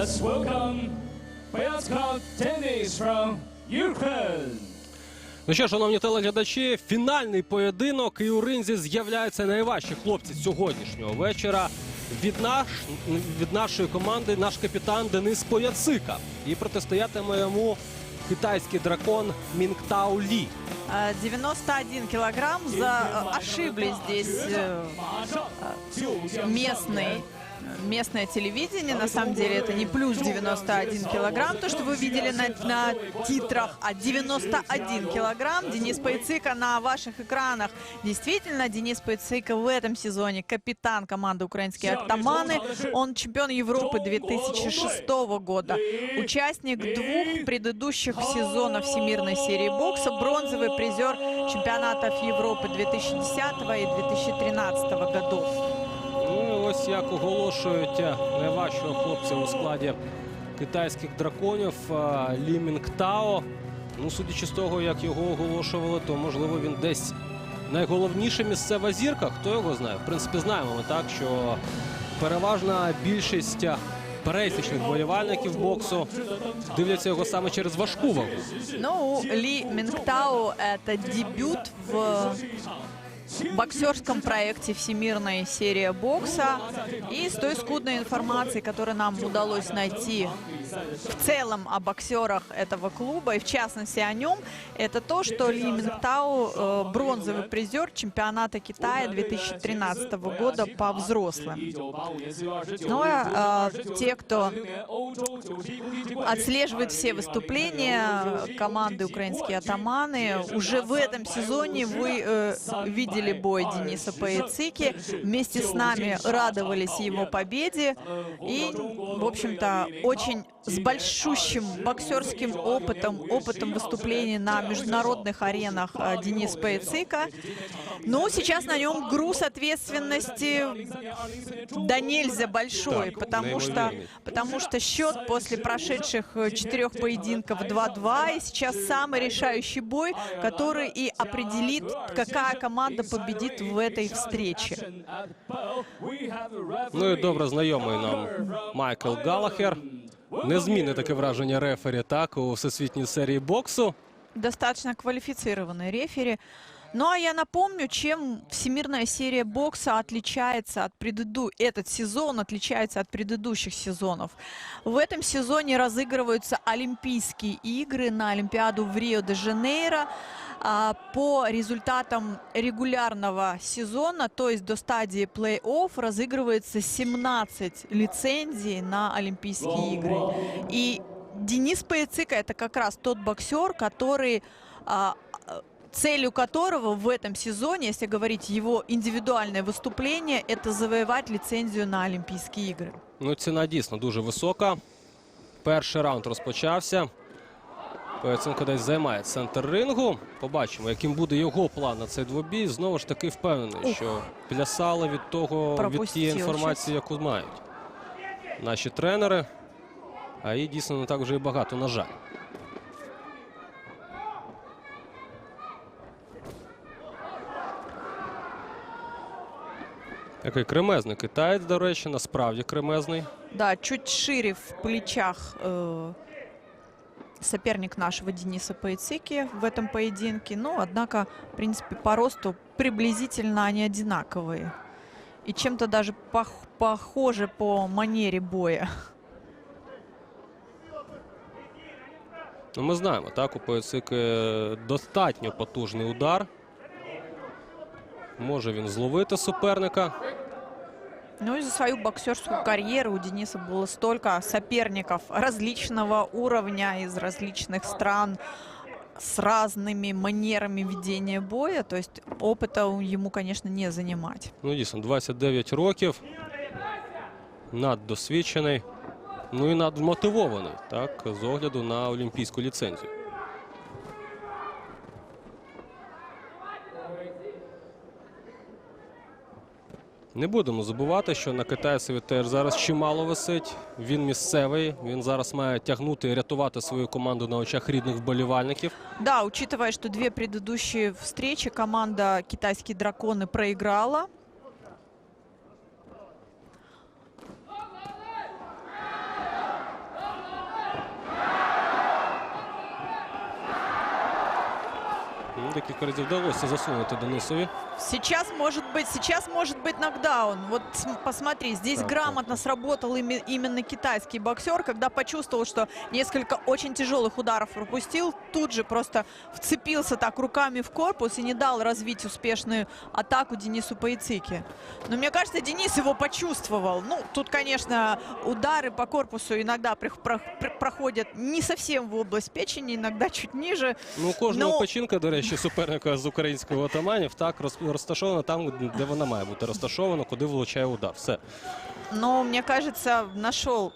Let's welcome Beatka Tennis from Ukraine. Ну що, шановні телеглядачі, фінальний поєдинок і у ринзі з'являються найважчі хлопці сьогоднішнього вечора. Від, наш, від нашої команди наш капітан Денис Пояцика. І протистоятиме йому китайський дракон Мінгтау Лі. А, 91 килограмм. За... э, Ошиблись здесь э, местный местное телевидение. На самом деле это не плюс 91 килограмм, то, что вы видели на, на титрах, а 91 килограмм. Денис Пайцика на ваших экранах. Действительно, Денис Пайцика в этом сезоне капитан команды «Украинские октаманы». Он чемпион Европы 2006 года. Участник двух предыдущих сезонов Всемирной серии бокса. Бронзовый призер чемпионатов Европы 2010 и 2013 годов. Ось як оголошують е, найважчого хлопця у складі китайських драконів е, Лі Мінгтао. Ну, судячи з того, як його оголошували, то можливо він десь найголовніша місцева зірка. Хто його знає? В принципі, знаємо ми так, що переважна більшість пересічних болівальників боксу дивляться його саме через важку вагу. Ну, Ли Мингтау – это дебют в боксерском проекте «Всемирная серия бокса». И с той скудной информацией, которую нам удалось найти в целом о боксерах этого клуба, и в частности о нем, это то, что Ли Мингтау э, бронзовый призер чемпионата Китая 2013 года по взрослым. Ну, а э, те, кто отслеживает все выступления команды «Украинские атаманы», уже в этом сезоне вы э, видели бой Дениса Паецики, вместе с нами радовались его победе и, в общем-то, очень с большущим боксерским опытом, опытом выступлений на международных аренах э, Денис Паецика. Но сейчас на нем груз ответственности да нельзя большой, Так, потому что, потому что счет после прошедших э, четырех поединков 2-2 и сейчас самый решающий бой, который и определит, какая команда победит в этой встрече. Ну і добре знайомий нам Майкл Галахер. Незмінне таке враження рефері, так, у всесвітній серії боксу. Достаточно квалифицированный рефери. Ну а я напомню, чем всемирная серия бокса отличается от преду... Этот сезон отличается от предыдущих сезонов. В этом сезоне разыгрываются Олимпийские игры на Олимпиаду в Рио-де-Жанейро. А, По результатам регулярного сезона, то есть до стадии плей-офф, разыгрывается 17 лицензий на Олимпийские игры. И Денис Паецика это как раз тот боксер, который а, целью которого в этом сезоне, если говорить его индивидуальное выступление, это завоевать лицензию на Олимпийские игры. Ну, ціна дійсно дуже висока. Перший раунд розпочався. Пояценко десь займає центр рингу. Побачимо, яким буде його план на цей двобій. Знову ж таки впевнений, Ух. що плясали від того, від Пропустив тієї щось. інформації, яку мають наші тренери. А її дійсно не так вже і багато, на жаль. Який кремезний китаєць, до речі, насправді кремезний. Да, чуть шире в плечах э, соперник нашего Дениса Паецики в этом поединке. Но, однако, в принципе, по росту приблизительно они одинаковые. И чем-то даже пох- похожи по манере боя. Ну, ми знаємо, так, у Пояцики достатньо потужний удар. Може він зловити суперника. Ну и за свою боксерскую карьеру у Дениса было столько соперников различного уровня из различных стран с разными манерами ведения боя. То есть опыта у- ему, конечно, не занимать. Ну, дійсно, 29 років. Наддосвідчений. Ну і надмотивований, так, з огляду на олімпійську ліцензію. Не будемо забувати, що на китайцеві теж зараз чимало висить. Він місцевий. Він зараз має тягнути і рятувати свою команду на очах рідних вболівальників. Да, учитывая, что две предыдущие встречи команда «Китайские драконы» проиграла. Декілька разів вдалося засунути Денисові. Сейчас может быть, сейчас может быть нокдаун. Вот см- посмотри, здесь Так, грамотно сработал ими- именно китайский боксер, когда почувствовал, что несколько очень тяжелых ударов пропустил, тут же просто вцепился так руками в корпус и не дал развить успешную атаку Денису Паицики. Но мне кажется, Денис его почувствовал. Ну, тут, конечно, удары по корпусу иногда при- про- при- проходят не совсем в область печени, иногда чуть ниже. Ну, у кожного Ну- печінка, до речі, суперника з українського отаманів так роз- розташована там, де вона має бути розташована, куди влучає удар. Все. Но, мне кажется, нашел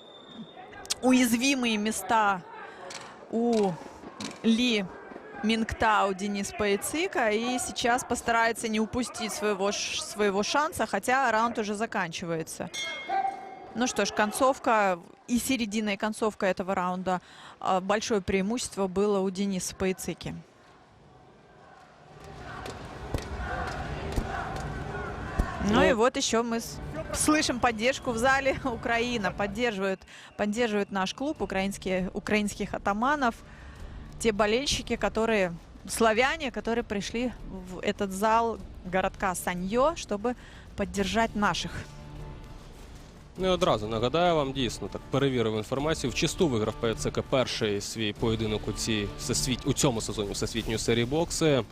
уязвимые места у Ли Мингтау Денис Паицика. И сейчас постарается не упустить своего, ш- своего шанса, хотя раунд уже заканчивается. Ну что ж, концовка и середина, и концовка этого раунда. а, Большое преимущество было у Дениса Паицики. Ну и Ну. вот еще мы с- слышим поддержку в зале. Украина поддерживает, поддерживает наш клуб, украинские, украинских атаманов. Те болельщики, которые, славяне, которые пришли в этот зал городка Саньо, чтобы поддержать наших. Ну і одразу нагадаю вам дійсно так перевірив інформацію. Вчисту виграв ПЦК перший свій поєдинок у цій всесвіт у цьому сезоні всесвітньої серії бокси.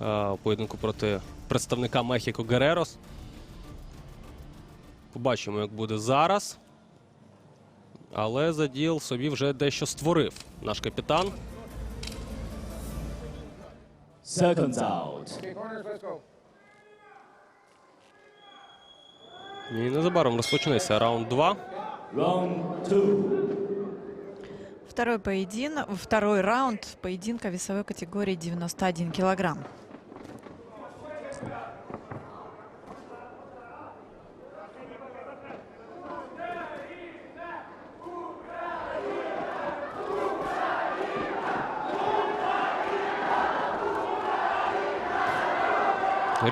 Е, у поєдинку проти представника Мехіко Герерос. Побачимо, як буде зараз. Але заділ собі вже дещо створив наш капітан. Seconds out. І незабаром розпочнеться раунд 2. Round two. Второй, поедин... Второй раунд поединка весовой категории 91 килограмм.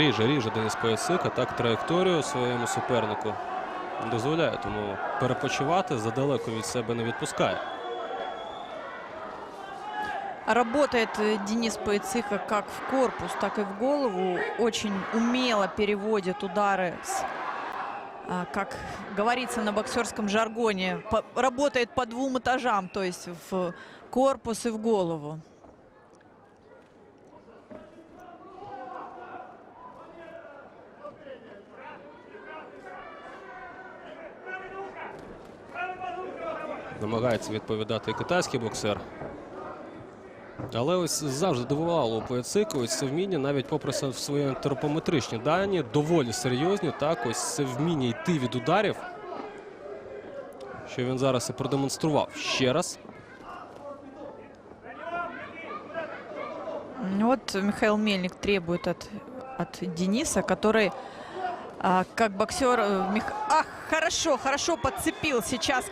Ріже, ріже Денис Поясик, а так траєкторію своєму супернику не дозволяє тому перепочивати, задалеко від себе не відпускає. Работает э, Денис Паицика как в корпус, так и в голову. Очень умело переводит удары, с, а, как говорится на боксерском жаргоне, по- работает по двум этажам, то есть в корпус и в голову. Намагається відповідати китайський боксер. Але ось завжди дивувало Пояцику ось це вміння, навіть попри свої антропометричні дані, доволі серйозні. Так, ось це вміння йти від ударів. Що він зараз і продемонстрував ще раз. Ну Вот Михаил Мельник требует от, от Дениса, который а, как боксер... э, Мих- Ах, хорошо, хорошо подцепил сейчас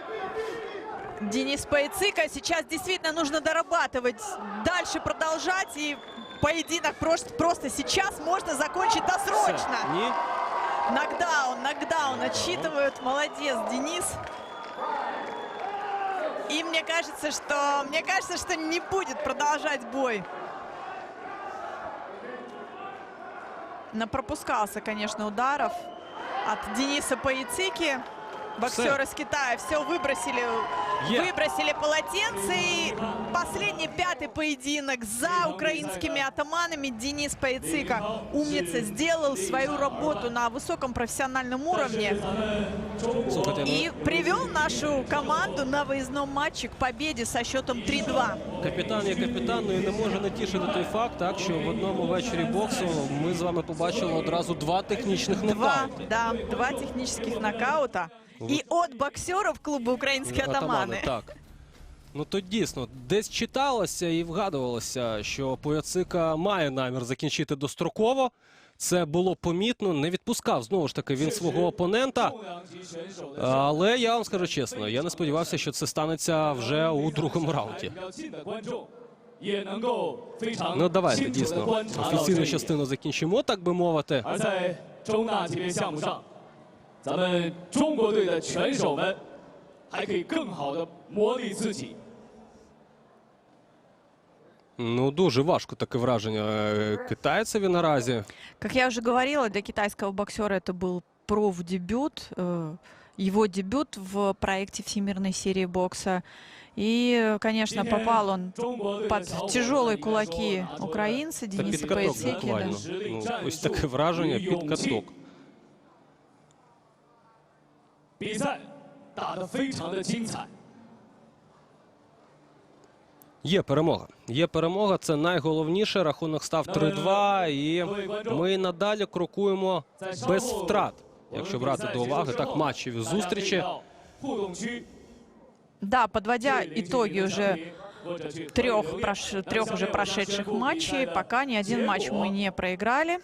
Денис Паицика. Сейчас действительно нужно дорабатывать, дальше продолжать. И поединок просто, просто сейчас можно закончить досрочно. Нокдаун, нокдаун отсчитывают. Молодец, Денис. И мне кажется, что мне кажется, что не будет продолжать бой. Напропускался, конечно, ударов от Дениса Паицики. Боксеры с Китая все выбросили, Е. выбросили полотенце. И последний пятый поединок за украинскими атаманами Денис Паицика. Умница сделал свою работу на высоком профессиональном уровне. Слухайте, ну, И привел нашу команду на выездном матче к победе со счетом 3-2. Капітан є капітан, ну і не може не тішити той факт, так що в одному вечорі боксу ми з вами побачили одразу два технічних Два, нокаути. да, два технических нокаута. І от боксеров клубу українські атамани. Так. Ну то дійсно десь читалося і вгадувалося, що Пояцика має намір закінчити достроково. Це було помітно, не відпускав знову ж таки він свого опонента. Але я вам скажу чесно, я не сподівався, що це станеться вже у другому раунді. Ну давайте дійсно офіційну частину закінчимо, так би мовити. 咱们中国队的拳手们还可以更好的磨砺自己。 Ну дуже важко таке враження. Е, Китайцеві наразі. Как я уже говорила, для китайского боксера это был профдебют, э, его дебют в проекте Всемирной серии бокса. И, конечно, попал он 中国队的 под 小伙伴 тяжелые 应该 кулаки 说拿出了 украинца Та Дениса під каток Паицеки. буквально. Ну, ось таке враження під 比赛打得非常的精彩。 Є перемога. Є перемога. Це найголовніше. Рахунок став 3-2. І ми надалі крокуємо без втрат. Якщо брати до уваги так матчеві зустрічі. 互动区 Да, подводя итоги уже трех, прош- трех уже прошедших матчей, пока ни один матч мы не проиграли.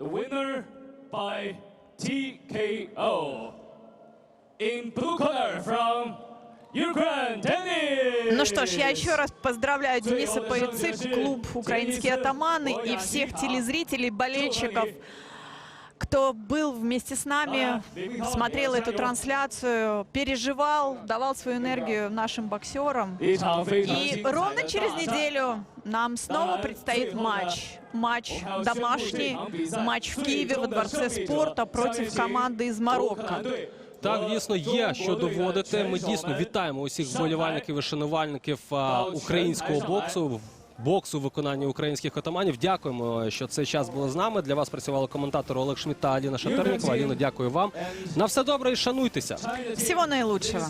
The winner by TKO. In blue corner from Ukraine, Dennis. Ну что ж, я еще раз поздравляю Дениса Паицик, клуб «Украинские атаманы» и всех телезрителей, болельщиков, кто был вместе с нами, смотрел эту трансляцию, переживал, давал свою энергию нашим боксерам. И ровно через неделю нам снова предстоит матч. Матч домашний, матч в Киеве во Дворце спорта против команди из Марокко. Так, дійсно є що доводити. Ми дійсно вітаємо усіх вболівальників і шанувальників українського боксу. Боксу в виконанні українських отаманів. Дякуємо, що цей час були з нами. Для вас працювали коментатори Олег Шміт та Аліна Шатернікова. Аліна, дякую вам. На все добре і шануйтеся. Всього наилучшего.